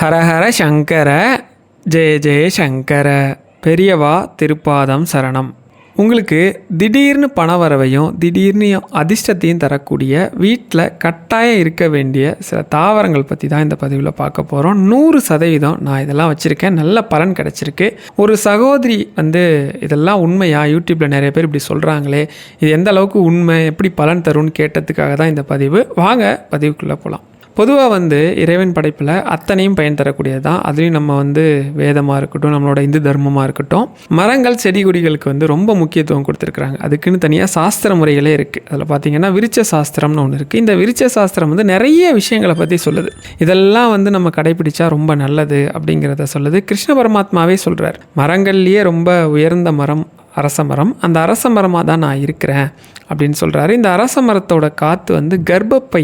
ஹரஹர சங்கர ஜெய ஜெய சங்கர பெரியவா திருப்பாதம் சரணம். உங்களுக்கு திடீர்னு பணவரவையும் திடீர்னு அதிர்ஷ்டத்தையும் தரக்கூடிய வீட்டில் கட்டாயம் இருக்க வேண்டிய சில தாவரங்கள் பற்றி தான் இந்த பதிவில் பார்க்க போகிறோம் நூறு சதவீதம் நான் இதெல்லாம் வச்சுருக்கேன். நல்ல பலன் கிடச்சிருக்கு. ஒரு சகோதரி வந்து இதெல்லாம் உண்மையாக யூடியூப்பில் நிறைய பேர் இப்படி சொல்கிறாங்களே இது எந்த அளவுக்கு உண்மை? எப்படி பலன் தரும்னு கேட்டதுக்காக தான் இந்த பதிவு. வாங்க பதிவுக்குள்ளே போகலாம் பொதுவாக வந்து இறைவன் படைப்பில் அத்தனையும் பயன் தரக்கூடியது தான் அதுலேயும் நம்ம வந்து வேதமாக இருக்கட்டும் நம்மளோட இந்து தர்மமாக இருக்கட்டும் மரங்கள் செடி கொடிகளுக்கு வந்து ரொம்ப முக்கியத்துவம் கொடுத்துருக்குறாங்க. அதுக்குன்னு தனியாக சாஸ்திர முறைகளே இருக்குது அதில் பார்த்தீங்கன்னா விருச்ச சாஸ்திரம்னு ஒன்று இருக்குது இந்த விருச்ச சாஸ்திரம் வந்து நிறைய விஷயங்களை பற்றி சொல்லுது. இதெல்லாம் வந்து நம்ம கடைபிடிச்சா ரொம்ப நல்லது அப்படிங்கிறத சொல்லுது. கிருஷ்ண பரமாத்மாவே சொல்கிறார் மரங்கள்லேயே ரொம்ப உயர்ந்த மரம் அரச மரம். அந்த அரச மரமாக தான் நான் இருக்கிறேன். அப்படின்னு சொல்கிறாரு இந்த அரச மரத்தோட காற்று வந்து கர்ப்பப்பை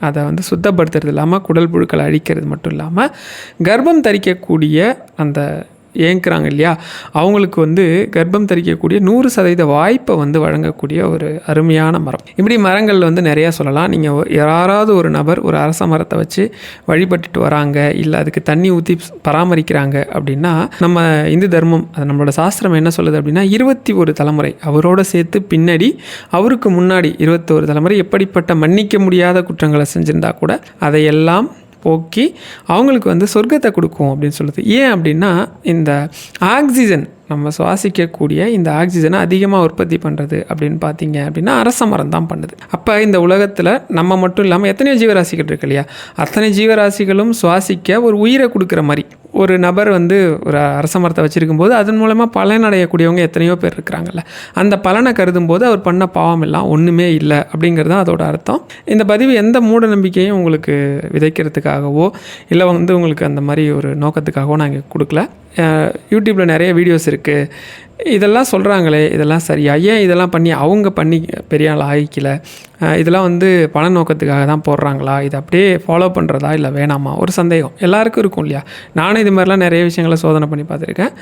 அதை வந்து சுத்தப்படுத்துறது இல்லாமல் குடல் புழுக்களை அழிக்கிறது மட்டும் இல்லாமல் கர்ப்பம் தரிக்கக்கூடிய அந்த ஏங்குறாங்க இல்லையா அவங்களுக்கு வந்து கர்ப்பம் தரிக்கக்கூடிய நூறு சதவீத வாய்ப்பை வந்து வழங்கக்கூடிய ஒரு அருமையான மரம். இப்படி மரங்கள் வந்து நிறையா சொல்லலாம். நீங்கள் யாராவது ஒரு நபர் ஒரு அரச மரத்தை வச்சு வழிபட்டுட்டு வராங்க இல்லை அதுக்கு தண்ணி ஊற்றி பராமரிக்கிறாங்க அப்படின்னா நம்ம இந்து தர்மம் அது நம்மளோட சாஸ்திரம் என்ன சொல்லுது அப்படின்னா இருபத்தி ஒரு தலைமுறை அவரோட சேர்த்து பின்னாடி அவருக்கு முன்னாடி இருபத்தோரு தலைமுறை எப்படிப்பட்ட மன்னிக்க முடியாத குற்றங்களை செஞ்சிருந்தா கூட அதையெல்லாம் போக்கி அவங்களுக்கு வந்து சொர்க்கத்தை கொடுக்கும் அப்படின்னு சொல்லுது ஏன் அப்படின்னா இந்த ஆக்சிஜன் நம்ம சுவாசிக்கக்கூடிய இந்த ஆக்சிஜனை அதிகமாக உற்பத்தி பண்ணுறது அப்படின்னு பார்த்தீங்க அப்படின்னா அரச மரம் தான் பண்ணுது. அப்போ இந்த உலகத்தில் நம்ம மட்டும் இல்லாமல் எத்தனையோ ஜீவராசிகள் இருக்கு இல்லையா? அத்தனை ஜீவராசிகளும் சுவாசிக்க ஒரு உயிரை கொடுக்குற மாதிரி. ஒரு நபர் வந்து ஒரு அரச மரத்தை வச்சுருக்கும் போது அதன் மூலமாக பலன் அடையக்கூடியவங்க எத்தனையோ பேர் இருக்கிறாங்கல்ல. அந்த பலனை கருதும் போது அவர் பண்ண பாவம் எல்லாம் ஒன்றுமே இல்லை அப்படிங்கிறது தான் அதோட அர்த்தம். இந்த பதிவு எந்த மூட நம்பிக்கையும் உங்களுக்கு விதைக்கிறதுக்காகவோ இல்லை வந்து உங்களுக்கு அந்த மாதிரி ஒரு நோக்கத்துக்காகவோ நாங்கள் கொடுக்கல. யூடியூப்பில் நிறைய வீடியோஸ் இருக்குது இதெல்லாம் சொல்கிறாங்களே இதெல்லாம் சரியா? ஏன் இதெல்லாம் பண்ணி அவங்க பண்ணி பெரிய ஆள் ஆகிக்கல இதெல்லாம் வந்து பண நோக்கத்துக்காக தான் போடுறாங்களா? இதை அப்படியே ஃபாலோ பண்ணுறதா இல்லை வேணாமா? ஒரு சந்தேகம். எல்லாருக்கும் இருக்கும் இல்லையா? நானும் இது மாதிரிலாம் நிறைய விஷயங்களை சோதனை பண்ணி பார்த்துருக்கேன்.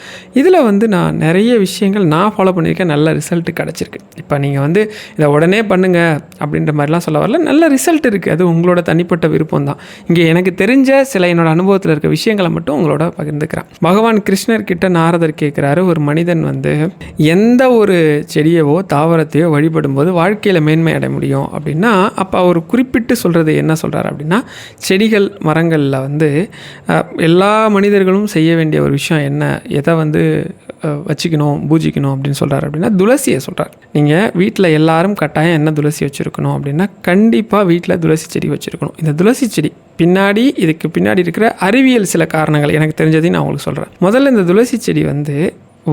இதில் வந்து நான் நிறைய விஷயங்கள் நான் ஃபாலோ பண்ணியிருக்கேன். நல்ல ரிசல்ட் கிடச்சிருக்கு. இப்போ நீங்கள் வந்து இதை உடனே பண்ணுங்கள் அப்படின்ற மாதிரிலாம் சொல்ல வரல. நல்ல ரிசல்ட் இருக்குது அது உங்களோட தனிப்பட்ட விருப்பம் தான். இங்கே எனக்கு தெரிஞ்ச சில என்னோட அனுபவத்தில் இருக்க விஷயங்களை மட்டும் உங்களோட பகிர்ந்துக்கிறேன். பகவான் கிருஷ்ணர் கிட்ட நாரதர் கேட்குறாரு ஒரு மனிதன் வந்து எந்த ஒரு செடியவோ தாவரத்தையோ வழிபடும்போது வாழ்க்கையில் மேன்மை அடைய முடியும் அப்படின்னா அப்போ அவர் குறிப்பிட்டு சொல்கிறது என்ன சொல்கிறார் அப்படின்னா செடிகள் மரங்களில் வந்து எல்லா மனிதர்களும் செய்ய வேண்டிய ஒரு விஷயம் என்ன? எதை வந்து வச்சுக்கணும் பூஜிக்கணும் அப்படின்னு சொல்கிறார் அப்படின்னா துளசியை சொல்கிறார் நீங்கள் வீட்டில் எல்லாரும் கட்டாயம் என்ன துளசி வச்சுருக்கணும் அப்படின்னா கண்டிப்பாக வீட்டில் துளசி செடி வச்சுருக்கணும். இந்த துளசி செடி பின்னாடி இதுக்கு பின்னாடி இருக்கிற அறிவியல் சில காரணங்கள் எனக்கு தெரிஞ்சதையும் நான் உங்களுக்கு சொல்கிறேன் முதல்ல இந்த துளசி செடி வந்து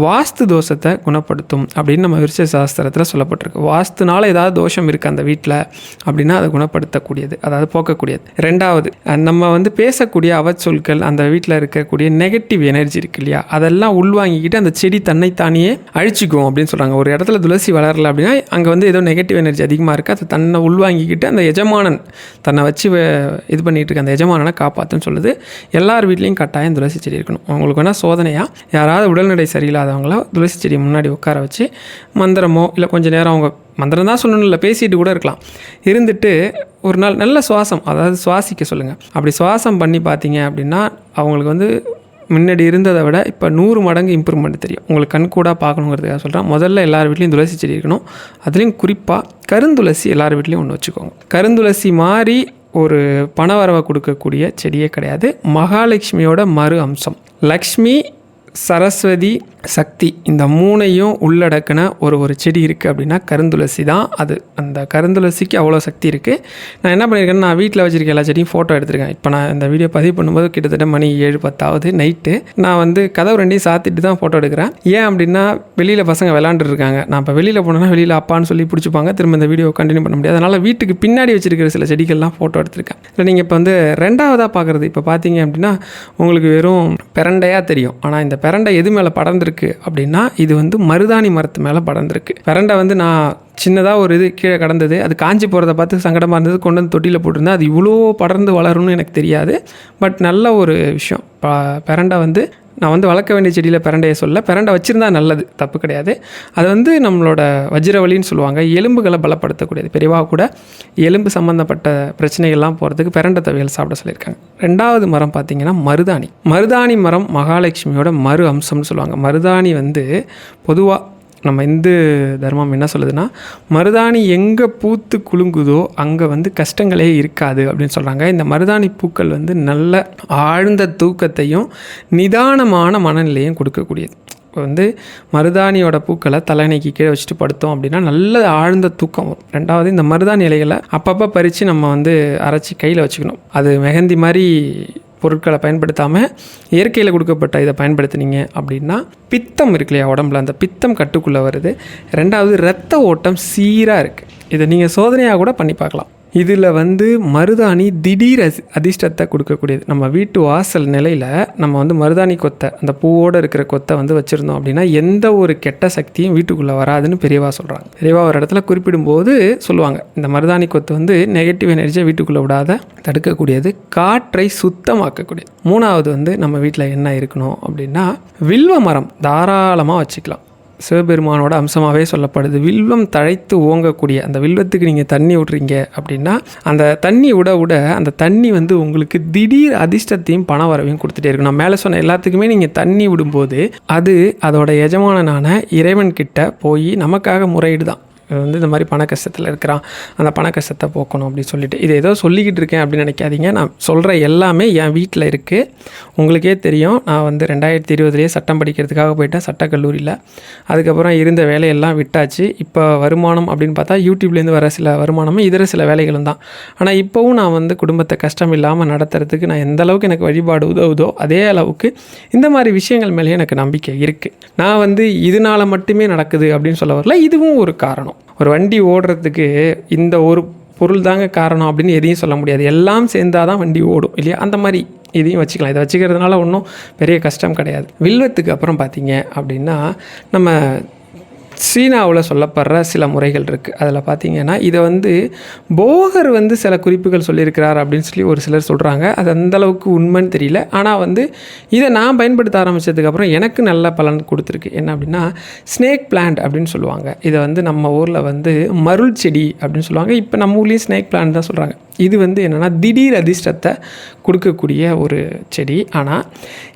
வாஸ்து தோஷத்தை குணப்படுத்தும் அப்படின்னு நம்ம விருச்ச சாஸ்திரத்தில் சொல்லப்பட்டிருக்கு. வாஸ்துனால ஏதாவது தோஷம் இருக்குது அந்த வீட்டில் அப்படின்னா அதை குணப்படுத்தக்கூடியது அதாவது போக்கக்கூடியது. ரெண்டாவது நம்ம வந்து பேசக்கூடிய அவச்சொற்கள் அந்த வீட்டில் இருக்கக்கூடிய நெகட்டிவ் எனர்ஜி இருக்கு இல்லையா? அதெல்லாம் உள்வாங்கிக்கிட்டு அந்த செடி தன்னைத்தானியே அழிச்சிக்கும் அப்படின்னு சொல்கிறாங்க ஒரு இடத்துல துளசி வளரல அப்படின்னா அங்கே வந்து ஏதோ நெகட்டிவ் எனர்ஜி அதிகமாக இருக்குது அதை தன்னை உள்வாங்கிக்கிட்டு அந்த எஜமானன் தன்னை வச்சு இது பண்ணிகிட்டு இருக்க அந்த எஜமானனை காப்பாற்றுன்னு சொல்லுது. எல்லார் வீட்லேயும் கட்டாயம் துளசி செடி இருக்கணும். உங்களுக்கு வேணால் சோதனையாக யாராவது உடல்நிலை சரியில்லாதவங்கள துளசி செடி முன்னாடி உட்கார வச்சு மந்திரமோ இல்லை கொஞ்சம் நேரம் அவங்க மந்திரம் தான் சொல்லணும் இல்லை பேசிட்டு கூட இருக்கலாம். இருந்துட்டு ஒரு நாள் நல்ல சுவாசம் அதாவது சுவாசிக்க சொல்லுங்கள் அப்படி சுவாசம் பண்ணி பார்த்தீங்க அப்படின்னா அவங்களுக்கு வந்து முன்னாடி இருந்ததை விட இப்போ நூறு மடங்கு இம்ப்ரூவ்மெண்ட் தெரியும். உங்களுக்கு கண் கூட பார்க்கணுங்கிறதுக்காக சொல்கிறேன் முதல்ல எல்லார் வீட்லேயும் துளசி செடி இருக்கணும். அதுலேயும் குறிப்பாக கருந்துளசி எல்லார் வீட்லேயும் ஒன்று வச்சுக்கோங்க. கருந்துளசி மாதிரி ஒரு பணவரவை கொடுக்கக்கூடிய செடியே கிடையாது. மகாலட்சுமியோட மறு அம்சம். லக்ஷ்மி சரஸ்வதி சக்தி. இந்த மூணையும் உள்ளடக்கின ஒரு ஒரு செடி இருக்குது அப்படின்னா கருந்துளசி தான் அது. அந்த கருந்துளசிக்கு அவ்வளோ சக்தி இருக்குது நான் என்ன பண்ணியிருக்கேன்னா நான் வீட்டில் வச்சுருக்க எல்லா செடியும் ஃபோட்டோ எடுத்திருக்கேன். இப்போ நான் இந்த வீடியோ பதிவு பண்ணும்போது கிட்டத்தட்ட மணி ஏழு பத்தாவது நைட்டு நான் வந்து கதவு ரெண்டையும் சாத்திட்டு தான் ஃபோட்டோ எடுக்கிறேன். ஏன் அப்படின்னா வெளியில் பசங்க விளாண்டுருக்காங்க நான் இப்போ வெளியில் போனேன்னா வெளியில் அப்பான்னு சொல்லி பிடிச்சிப்பாங்க. திரும்ப இந்த வீடியோ கண்டினியூ பண்ண முடியாது. அதனால் வீட்டுக்கு பின்னாடி வச்சிருக்கிற சில செடிகள்லாம் ஃபோட்டோ எடுத்திருக்கேன். இல்லை நீங்கள் இப்போ வந்து ரெண்டாவதாக பார்க்குறது இப்போ பார்த்தீங்க அப்படின்னா உங்களுக்கு வெறும் பிரண்டையாக தெரியும். ஆனால் இந்த பிரண்டை எது மேலே படர்ந்துருக்கு அப்படின்னா இது வந்து மருதாணி மரத்து மேலே படர்ந்துருக்கு. பிரண்டை வந்து நான் சின்னதாக ஒரு இது கீழே கடந்தது. அது காஞ்சி போகிறத பார்த்து சங்கடமாக இருந்தது. கொண்டு வந்து தொட்டியில் போட்டிருந்தேன். அது இவ்வளோ படர்ந்து வளரும்னு எனக்கு தெரியாது. பட் நல்ல ஒரு விஷயம். ப வந்து நான் வந்து வளர்க்க வேண்டிய செடியில் பிரண்டையை சொல்ல பிரண்டை வச்சுருந்தா நல்லது தப்பு கிடையாது. அது வந்து நம்மளோட வஜ்ரவலின்னு சொல்லுவாங்க. எலும்புகளை பலப்படுத்தக்கூடியது. பெரியவாக கூட எலும்பு சம்மந்தப்பட்ட பிரச்சனைகள்லாம் போகிறதுக்கு பிரண்டை தவியல் சாப்பிட சொல்லியிருக்காங்க. ரெண்டாவது மரம் பார்த்திங்கன்னா மருதாணி. மருதாணி மரம் மகாலட்சுமியோட மறு அம்சம்னு சொல்லுவாங்க. மருதாணி வந்து பொதுவாக நம்ம இந்து தர்மம் என்ன சொல்லுதுன்னா மருதாணி எங்கே பூத்து குலுங்குதோ அங்கே வந்து கஷ்டங்களே இருக்காது அப்படின்னு சொல்கிறாங்க இந்த மருதாணி பூக்கள் வந்து நல்ல ஆழ்ந்த தூக்கத்தையும் நிதானமான மனநிலையும் கொடுக்கக்கூடியது. இப்போ வந்து மருதாணியோட பூக்களை தலையணைக்கு கீழே வச்சுட்டு படுத்தோம் அப்படின்னா நல்ல ஆழ்ந்த தூக்கம் வரும். ரெண்டாவது இந்த மருதாணி இலைகளை அப்பப்போ பறித்து நம்ம வந்து அரைச்சி கையில் வச்சுக்கணும். அது மெஹந்தி மாதிரி பொருட்களை பயன்படுத்தாமல் இயற்கையில் கொடுக்கப்பட்ட இதை பயன்படுத்துனீங்க அப்படின்னா பித்தம் இருக்கு இல்லையா உடம்புல? அந்த பித்தம் கட்டுக்குள்ளே வருது. ரெண்டாவது இரத்த ஓட்டம் சீராக இருக்குது இதை நீங்கள் சோதனையாக கூட பண்ணி பார்க்கலாம். இதில் வந்து மருதாணி திடீர் அதிர்ஷ்டத்தை கொடுக்கக்கூடியது. நம்ம வீட்டு வாசல் நிலையில் நம்ம வந்து மருதாணி கொத்தை அந்த பூவோடு இருக்கிற கொத்தை வந்து வச்சுருந்தோம் அப்படின்னா எந்த ஒரு கெட்ட சக்தியும் வீட்டுக்குள்ளே வராதுன்னு பெரியவா சொல்கிறாங்க பெரியவா ஒரு இடத்துல குறிப்பிடும்போது சொல்லுவாங்க இந்த மருதாணி கொத்து வந்து நெகட்டிவ் எனர்ஜியை வீட்டுக்குள்ளே விடாத தடுக்கக்கூடியது காற்றை சுத்தமாக்கக்கூடியது. மூணாவது வந்து நம்ம வீட்டில் என்ன இருக்கணும் அப்படின்னா வில்வ மரம் தாராளமாக வச்சுக்கலாம். சிவபெருமானோட அம்சமாகவே சொல்லப்படுது. வில்வம் தழைத்து ஓங்கக்கூடிய அந்த வில்வத்துக்கு நீங்கள் தண்ணி விட்றீங்க அப்படின்னா அந்த தண்ணி விட விட அந்த தண்ணி வந்து உங்களுக்கு திடீர் அதிர்ஷ்டத்தையும் பண வரவையும் கொடுத்துட்டே இருக்கும். நான் மேலே சொன்ன எல்லாத்துக்குமே நீங்கள் தண்ணி விடும்போது அது அதோட எஜமானனான இறைவன்கிட்ட போய் நமக்காக முறையீடு தான் வந்து இந்த மாதிரி பண கஷ்டத்தில் இருக்கிறான். அந்த பண கஷ்டத்தை போக்கணும் அப்படின்னு சொல்லிட்டு. இது ஏதோ சொல்லிக்கிட்டு இருக்கேன் அப்படின்னு நினைக்காதீங்க. நான் சொல்கிற எல்லாமே என் வீட்டில் இருக்குது உங்களுக்கே தெரியும். நான் வந்து ரெண்டாயிரத்தி இருபதுலேயே சட்டம் படிக்கிறதுக்காக போயிட்டேன். சட்டக்கல்லூரியில். அதுக்கப்புறம் இருந்த வேலையெல்லாம் விட்டாச்சு. இப்போ வருமானம் அப்படின்னு பார்த்தா யூடியூப்லேருந்து வர சில வருமானமும் இதர சில வேலைகளும் தான். ஆனால் இப்போவும் நான் வந்து குடும்பத்தை கஷ்டம் இல்லாமல் நடத்துறதுக்கு நான் எந்த அளவுக்கு எனக்கு வழிபாடு உதவுதோ அதே அளவுக்கு இந்த மாதிரி விஷயங்கள் மேலேயே எனக்கு நம்பிக்கை இருக்குது நான் வந்து இதனால் மட்டுமே நடக்குது அப்படின்னு சொல்ல வரல. இதுவும் ஒரு காரணம். ஒரு வண்டி ஓடுறதுக்கு இந்த ஒரு பொருள் தாங்க காரணம் அப்படின்னு எதையும் சொல்ல முடியாது. எல்லாம் சேர்ந்தாதான் தான் வண்டி ஓடும் இல்லையா? அந்த மாதிரி இதையும் வச்சுக்கலாம். இதை வச்சுக்கிறதுனால ஒன்றும் பெரிய கஷ்டம் கிடையாது. வில்வத்துக்கு அப்புறம் பார்த்தீங்க அப்படின்னா நம்ம சீனாவில் சொல்லப்படுற சில முறைகள் இருக்குது அதில் பார்த்தீங்கன்னா இதை வந்து போகர் வந்து சில குறிப்புகள் சொல்லியிருக்கிறார் அப்படின்னு சொல்லி ஒரு சிலர் சொல்கிறாங்க அது அந்தளவுக்கு உண்மைன்னு தெரியல. ஆனால் வந்து இதை நான் பயன்படுத்த ஆரம்பித்ததுக்கப்புறம் எனக்கு நல்ல பலன் கொடுத்துருக்கு. என்ன அப்படின்னா ஸ்னேக் பிளான்ட் அப்படின்னு சொல்லுவாங்க. இதை வந்து நம்ம ஊரில் வந்து மருள் செடி அப்படின்னு சொல்லுவாங்க. இப்போ நம்ம ஊர்லேயும் ஸ்னேக் பிளான்ட் தான் சொல்கிறாங்க இது வந்து என்னென்னா திடீர் அதிர்ஷ்டத்தை கொடுக்கக்கூடிய ஒரு செடி. ஆனால்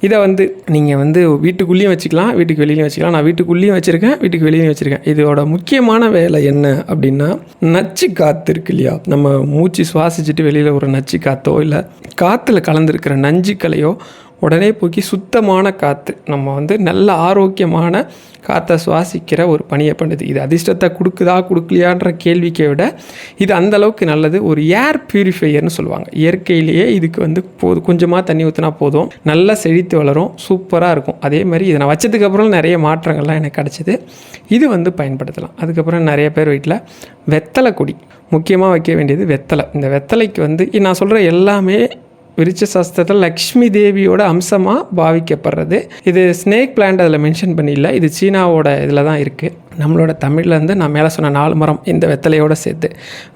இதை வந்து நீங்கள் வந்து வீட்டுக்குள்ளேயும் வச்சுக்கலாம் வீட்டுக்கு வெளியிலையும் வச்சுக்கலாம். நான் வீட்டுக்குள்ளேயும் வச்சுருக்கேன் வீட்டுக்கு வெளியே பண்ணி வச்சுருக்கேன். இதோட முக்கியமான வேலை என்ன அப்படின்னா நச்சு காற்று இருக்கு இல்லையா? நம்ம மூச்சு சுவாசிச்சுட்டு வெளியில் ஒரு நச்சு காற்றோ இல்லை காற்றுல கலந்துருக்கிற நஞ்சுக்களையோ உடனே போக்கி சுத்தமான காற்று நம்ம வந்து நல்ல ஆரோக்கியமான காற்றை சுவாசிக்கிற ஒரு பணியை பண்ணுது. இது அதிர்ஷ்டத்தை கொடுக்குதா கொடுக்கலையான்ற கேள்விக்கை விட இது அந்த அளவுக்கு நல்லது. ஒரு ஏர் பியூரிஃபையர்னு சொல்லுவாங்க. இயற்கையிலேயே இதுக்கு வந்து போதும் கொஞ்சமாக தண்ணி ஊற்றினா போதும். நல்லா செழித்து வளரும். சூப்பராக இருக்கும். அதே மாதிரி இதை நான் வச்சதுக்கப்புறம் நிறைய மாற்றங்கள்லாம் எனக்கு கிடச்சிது. இது வந்து பயன்படுத்தலாம். அதுக்கப்புறம் நிறைய பேர் வீட்டில் வெத்தலை கொடி. முக்கியமாக வைக்க வேண்டியது வெத்தலை. இந்த வெத்தலைக்கு வந்து நான் சொல்கிற எல்லாமே விருச்ச சாஸ்திரத்தில் லக்ஷ்மி தேவியோட அம்சமாக பாவிக்கப்படுறது. இது ஸ்னேக் பிளான்ட் அதில் மென்ஷன் பண்ணிடல இது சீனாவோட இதில் தான் இருக்குது நம்மளோட தமிழ்லேருந்து நான் மேலே சொன்ன நாலு மரம் இந்த வெத்தலையோடு சேர்த்து.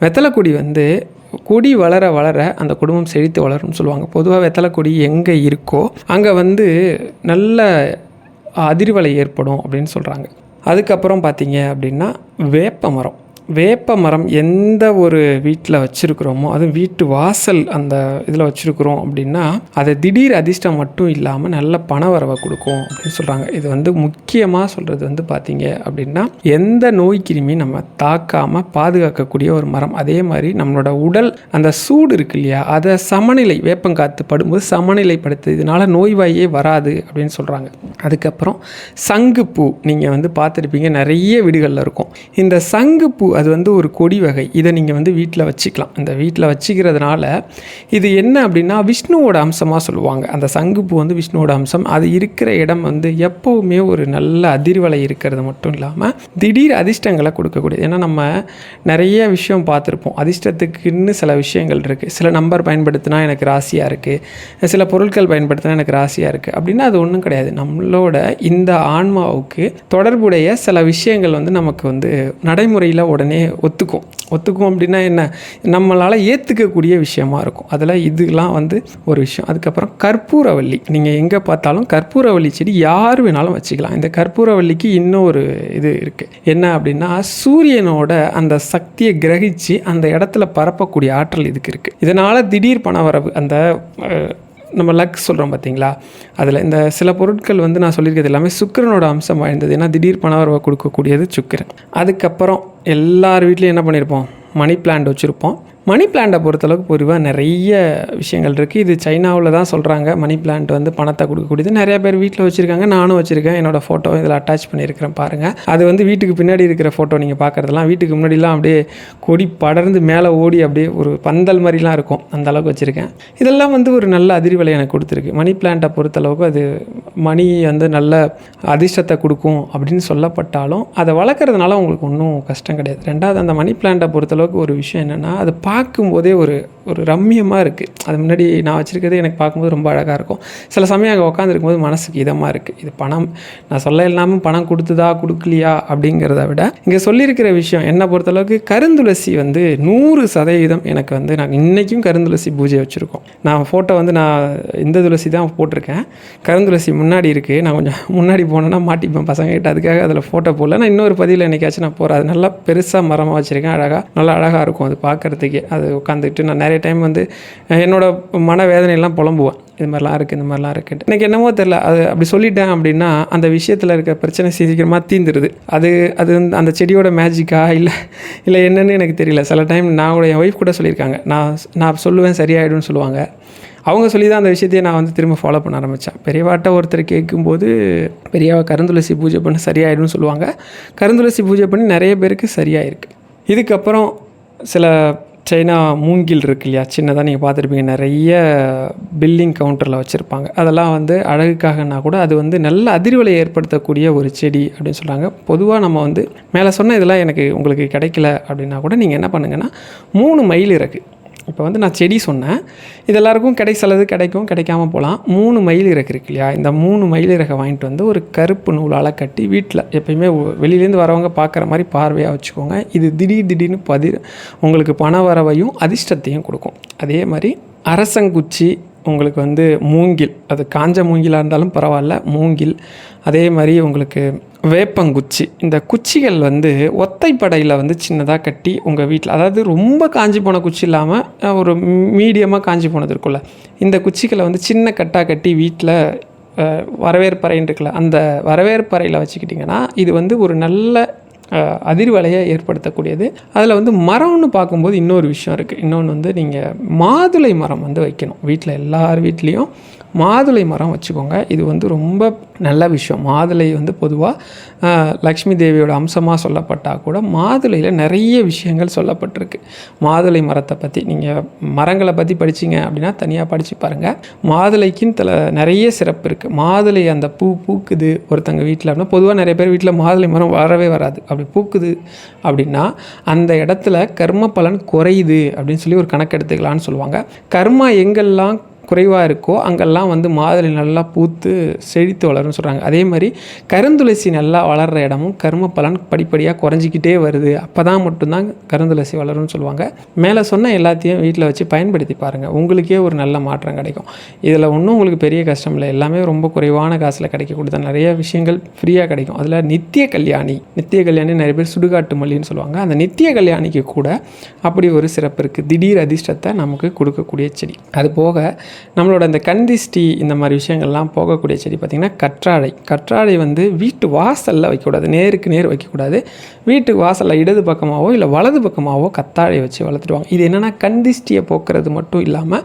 வெத்தலை கொடி வந்து கொடி வளர வளர அந்த குடும்பம் செழித்து வளரும்னு சொல்லுவாங்க. பொதுவாக வெத்தலை கொடி எங்கே இருக்கோ அங்கே வந்து நல்ல அதிர்வலை ஏற்படும் அப்படின்னு சொல்கிறாங்க அதுக்கப்புறம் பார்த்தீங்க அப்படின்னா வேப்ப மரம். வேப்ப மரம் எந்த ஒரு வீட்டில் வச்சுருக்குறோமோ அதுவும் வீட்டு வாசல் அந்த இதில் வச்சுருக்குறோம் அப்படின்னா அது திடீர் அதிர்ஷ்டம் மட்டும் இல்லாமல் நல்ல பண வரவை கொடுக்கும் அப்படின்னு சொல்கிறாங்க இது வந்து முக்கியமாக சொல்கிறது வந்து பார்த்தீங்க அப்படின்னா எந்த நோய் நம்ம தாக்காமல் பாதுகாக்கக்கூடிய ஒரு மரம். அதே மாதிரி நம்மளோட உடல் அந்த சூடு இருக்கு இல்லையா அதை சமநிலை வேப்பங்காத்து படும்போது சமநிலைப்படுத்து. இதனால் நோய்வாயே வராது அப்படின்னு சொல்கிறாங்க அதுக்கப்புறம் சங்குப்பூ நீங்கள் வந்து பார்த்துருப்பீங்க நிறைய வீடுகளில் இருக்கும். இந்த சங்குப்பூ அது வந்து ஒரு கொடி வகை. இதை நீங்கள் வந்து வீட்டில் வச்சுக்கலாம். இந்த வீட்டில் வச்சுக்கிறதுனால இது என்ன அப்படின்னா விஷ்ணுவோட அம்சமாக சொல்லுவாங்க. அந்த சங்குப்பூ வந்து விஷ்ணுவோட அம்சம். அது இருக்கிற இடம் வந்து எப்போவுமே ஒரு நல்ல அதிர்வலை இருக்கிறது மட்டும் இல்லாமல் திடீர் அதிர்ஷ்டங்களை கொடுக்கக்கூடியது. ஏன்னா நம்ம நிறைய விஷயம் பார்த்துருப்போம். அதிர்ஷ்டத்துக்குன்னு சில விஷயங்கள் இருக்குது சில நம்பர் பயன்படுத்தினா எனக்கு ராசியாக இருக்குது சில பொருட்கள் பயன்படுத்தினா எனக்கு ராசியாக இருக்குது அப்படின்னா அது ஒன்றும் கிடையாது. நம்மளோட இந்த ஆன்மாவுக்கு தொடர்புடைய சில விஷயங்கள் வந்து நமக்கு வந்து நடைமுறையில் உடனே உடனே ஒத்துக்கும். ஒத்துக்கும் அப்படின்னா என்ன? நம்மளால் ஏற்றுக்கக்கூடிய விஷயமா இருக்கும். அதில் இதெல்லாம் வந்து ஒரு விஷயம். அதுக்கப்புறம் கற்பூரவள்ளி. நீங்கள் எங்கே பார்த்தாலும் கற்பூரவள்ளி செடி யார் வேணாலும் வச்சுக்கலாம். இந்த கற்பூரவள்ளிக்கு இன்னும் ஒரு இது இருக்குது என்ன அப்படின்னா சூரியனோட அந்த சக்தியை கிரகிச்சு அந்த இடத்துல பரப்பக்கூடிய ஆற்றல் இதுக்கு இருக்குது இதனால் திடீர் பணவரவு அந்த நம்ம லக் சொல்கிறோம் பார்த்தீங்களா அதில் இந்த சில பொருட்கள் வந்து நான் சொல்லியிருக்கிறது எல்லாமே சுக்கிரனோட அம்சம் வாய்ந்தது. ஏன்னா திடீர் பணவரவை கொடுக்கக்கூடியது சுக்கிரன். அதுக்கப்புறம் எல்லார் வீட்லேயும் என்ன பண்ணியிருப்போம் மணி பிளான்ட் வச்சுருப்போம். மணி பிளான்ட்டை பொறுத்தளவுக்கு பொதுவாக நிறைய விஷயங்கள் இருக்குது இது சைனாவில் தான் சொல்கிறாங்க மணி பிளான்ட் வந்து பணத்தை கொடுக்கக்கூடியது நிறைய பேர் வீட்டில் வச்சுருக்காங்க. நானும் வச்சுருக்கேன். என்னோடய ஃபோட்டோ இதில் அட்டாச் பண்ணியிருக்கிறேன் பாருங்கள் அது வந்து வீட்டுக்கு பின்னாடி இருக்கிற ஃபோட்டோ நீங்கள் பார்க்குறதெல்லாம் வீட்டுக்கு முன்னாடிலாம் அப்படியே கொடி படர்ந்து மேலே ஓடி அப்படியே ஒரு பந்தல் மாதிரிலாம் இருக்கும். அந்த அளவுக்கு வச்சுருக்கேன். இதெல்லாம் வந்து ஒரு நல்ல அதிர்வலை எனக்கு கொடுத்துருக்கு. மணி பிளான்ட்டை பொறுத்தளவுக்கு அது மணி வந்து நல்ல அதிர்ஷ்டத்தை கொடுக்கும் அப்படின்னு சொல்லப்பட்டாலும் அதை வளர்க்குறதுனால உங்களுக்கு ஒன்றும் கஷ்டம் கிடையாது. ரெண்டாவது அந்த மணி பிளான்ட்டை பொறுத்தளவுக்கு ஒரு விஷயம் என்னென்னா அது பார்க்கும்போதே ஒரு ஒரு ரம்மியமாக இருக்குது அது முன்னாடி நான் வச்சுருக்கிறது எனக்கு பார்க்கும்போது ரொம்ப அழகாக இருக்கும். சில சமயம் அங்கே உட்காந்துருக்கும் போது மனசுக்கு இதமாக இருக்குது இது பணம் நான் சொல்ல இல்லாமல் பணம் கொடுத்துதா கொடுக்கலையா அப்படிங்கிறத விட இங்கே சொல்லியிருக்கிற விஷயம் என்னை பொறுத்தளவுக்கு கருந்துளசி வந்து நூறு சதவீதம் எனக்கு வந்து நாங்கள் இன்றைக்கும் கருந்துளசி பூஜை வச்சுருக்கோம். நான் ஃபோட்டோ வந்து நான் இந்த துளசி தான் போட்டிருக்கேன். கருந்துளசி முன்னாடி இருக்குது நான் கொஞ்சம் முன்னாடி போனேன்னா மாட்டிப்பேன் பசங்ககிட்ட. அதுக்காக அதில் ஃபோட்டோ போடல. நான் இன்னொரு பதிவில் என்னைக்காச்சும் நான் போகிறேன் அது நல்லா பெருசாக மரமாக வச்சுருக்கேன். அழகாக நல்லா அழகாக இருக்கும் அது பார்க்குறதுக்கே அது உட்காந்துக்கிட்டு நான் நிறைய டைம் வந்து என்னோடய மன வேதனையெல்லாம் புலம்புவேன். இது மாதிரிலாம் இருக்குது இந்த மாதிரிலாம் இருக்குது எனக்கு என்னமோ தெரில அது அப்படி சொல்லிட்டேன் அப்படின்னா அந்த விஷயத்தில் இருக்க பிரச்சனை சீக்கிரமாக தீந்துருது. அது அது வந்து அந்த செடியோட மேஜிக்கா இல்லை இல்லை என்னன்னு எனக்கு தெரியல. சில டைம் நான் கூட என் ஒய்ஃப் கூட சொல்லியிருக்காங்க. நான் நான் சொல்லுவேன் சரியாயிடும்னு சொல்லுவாங்க. அவங்க சொல்லி தான் அந்த விஷயத்தையே நான் வந்து திரும்ப ஃபாலோ பண்ண ஆரம்பித்தேன் பெரியவாட்ட ஒருத்தர் கேட்கும்போது பெரியவா கருந்துளசி பூஜை பண்ணி சரியாயிடும்னு சொல்லுவாங்க. கருந்துளசி பூஜை பண்ணி நிறைய பேருக்கு சரியாயிருக்கு. இதுக்கப்புறம் சில சைனா மூங்கில் இருக்கு இல்லையா? சின்னதாக நீங்கள் பார்த்துருப்பீங்க. நிறைய பில்லிங் கவுண்டரில் வச்சுருப்பாங்க. அதெல்லாம் வந்து அழகுக்காகனா கூட அது வந்து நல்ல அதிர்வலை ஏற்படுத்தக்கூடிய ஒரு செடி அப்படின்னு சொல்கிறாங்க பொதுவாக நம்ம வந்து மேலே சொன்ன இதெல்லாம் எனக்கு உங்களுக்கு கிடைக்கல அப்படின்னா கூட நீங்கள் என்ன பண்ணுங்கன்னா மூணு மயில் இருக்குது இப்போ வந்து நான் செடி சொன்னேன். இது எல்லாருக்கும் கிடை சிலது கிடைக்கும் கிடைக்காம போகலாம். மூணு மயில் இறகு இருக்கு இல்லையா? இந்த மூணு மயில் இறகை வாங்கிட்டு வந்து ஒரு கருப்பு நூலால் கட்டி வீட்டில் எப்பயுமே வெளியிலேருந்து வரவங்க பார்க்குற மாதிரி பார்வையாக வச்சுக்கோங்க. இது திடீர் திடீர்னு பதி உங்களுக்கு பண வரவையும் அதிர்ஷ்டத்தையும் கொடுக்கும். அதே மாதிரி அரசங்குச்சி உங்களுக்கு வந்து மூங்கில் அது காஞ்ச மூங்கிலாக இருந்தாலும் பரவாயில்ல மூங்கில். அதே மாதிரி உங்களுக்கு வேப்பங்குச்சி. இந்த குச்சிகள் வந்து ஒத்தைப்படையில் வந்து சின்னதாக கட்டி உங்கள் வீட்டில் அதாவது ரொம்ப காஞ்சி போன குச்சி இல்லாமல் ஒரு மீடியமாக காஞ்சி போனது இருக்குல்ல இந்த குச்சிகளை வந்து சின்ன கட்டாக கட்டி வீட்டில் வரவேற்பறைன்னு இருக்குல்ல அந்த வரவேற்பறையில் வச்சுக்கிட்டிங்கன்னா இது வந்து ஒரு நல்ல அதிர்வலையை ஏற்படுத்தக்கூடியது. அதில் வந்து மரம்னு பார்க்கும்போது இன்னொரு விஷயம் இருக்குது இன்னொன்று வந்து நீங்கள் மாதுளை மரம் வந்து வைக்கணும். வீட்டில் எல்லார் வீட்லேயும் மாதுளை மரம் வச்சுக்கோங்க. இது வந்து ரொம்ப நல்ல விஷயம். மாதுளை வந்து பொதுவாக லக்ஷ்மி தேவியோட அம்சமாக சொல்லப்பட்டால் கூட மாதுளையில் நிறைய விஷயங்கள் சொல்லப்பட்டிருக்கு. மாதுளை மரத்தை பற்றி நீங்கள் மரங்களை பற்றி படிச்சீங்க அப்படின்னா தனியாக படித்து பாருங்கள் மாதுளைக்குன்னு தல நிறைய சிறப்பு இருக்குது மாதுளை அந்த பூ பூக்குது ஒருத்தங்க வீட்டில் அப்படின்னா பொதுவாக நிறைய பேர் வீட்டில் மாதுளை மரம் வரவே வராது. அப்படி பூக்குது அப்படின்னா அந்த இடத்துல கர்ம பலன் குறையுது அப்படின்னு சொல்லி ஒரு கணக்கு எடுத்துக்கலான்னு சொல்லுவாங்க. கர்மா எங்கெல்லாம் குறைவாக இருக்கோ அங்கெல்லாம் வந்து மாதுளை நல்லா பூத்து செழித்து வளரும்னு சொல்கிறாங்க அதே மாதிரி கருந்துளசி நல்லா வளர்கிற இடமும் கரும பலன் படிப்படியாக குறைஞ்சிக்கிட்டே வருது. அப்போ தான் மட்டும்தான் கருந்துளசி வளரும்னு சொல்லுவாங்க. மேலே சொன்ன எல்லாத்தையும் வீட்டில் வச்சு பயன்படுத்தி பாருங்கள் உங்களுக்கே ஒரு நல்ல மாற்றம் கிடைக்கும். இதில் ஒன்றும் உங்களுக்கு பெரிய கஷ்டம் இல்லை. எல்லாமே ரொம்ப குறைவான காசில் கிடைக்கக்கூடிய நிறைய விஷயங்கள் ஃப்ரீயாக கிடைக்கும். அதில் நித்திய கல்யாணி நித்திய கல்யாணி நிறைய பேர் சுடுகாட்டு மல்லின்னு சொல்லுவாங்க. அந்த நித்திய கல்யாணிக்கு கூட அப்படி ஒரு சிறப்பு இருக்குது திடீர் அதிர்ஷ்டத்தை நமக்கு கொடுக்கக்கூடிய செடி. அது போக நம்மளோட இந்த கந்திஷ்டி இந்த மாதிரி விஷயங்கள்லாம் போகக்கூடிய செடி பார்த்திங்கன்னா கற்றாழை. கற்றாழை வந்து வீட்டு வாசலில் வைக்கக்கூடாது. நேருக்கு நேர் வைக்கக்கூடாது. வீட்டு வாசலில் இடது பக்கமாகவோ இல்லை வலது பக்கமாகவோ கத்தாழை வச்சு வளர்த்துடுவாங்க. இது என்னென்னா கந்திஷ்டியை போக்குறது மட்டும் இல்லாமல்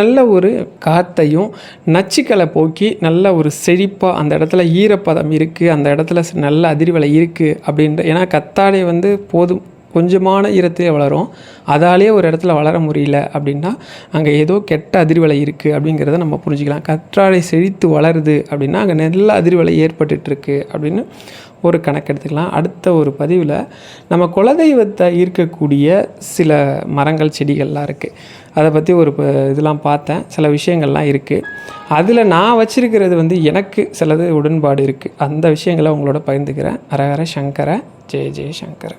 நல்ல ஒரு காற்றையும் நச்சுக்களை போக்கி நல்ல ஒரு செழிப்பாக அந்த இடத்துல ஈரப்பதம் இருக்குது அந்த இடத்துல நல்ல அதிர்வலை இருக்குது அப்படின்ற ஏன்னா கத்தாழை வந்து போதும். கொஞ்சமான ஈரத்திலே வளரும். அதாலேயே ஒரு இடத்துல வளர முடியல அப்படின்னா அங்கே ஏதோ கெட்ட அதிர்வலை இருக்குது அப்படிங்கிறத நம்ம புரிஞ்சுக்கலாம். கற்றாழை செழித்து வளருது அப்படின்னா அங்கே நல்ல அதிர்வலை ஏற்பட்டுருக்கு அப்படின்னு ஒரு கணக்கு எடுத்துக்கலாம். அடுத்த ஒரு பதிவில் நம்ம குலதெய்வத்தை ஈர்க்கக்கூடிய சில மரங்கள் செடிகள்லாம் இருக்குது அதை பற்றி ஒரு ப- இதெல்லாம் பார்த்தேன். சில விஷயங்கள்லாம் இருக்குது அதில் நான் வச்சுருக்கிறது வந்து எனக்கு சிலது உடன்பாடு இருக்குது அந்த விஷயங்களை உங்களோட பகிர்ந்துக்கிறேன். அரகர சங்கர ஜெய ஜெய சங்கர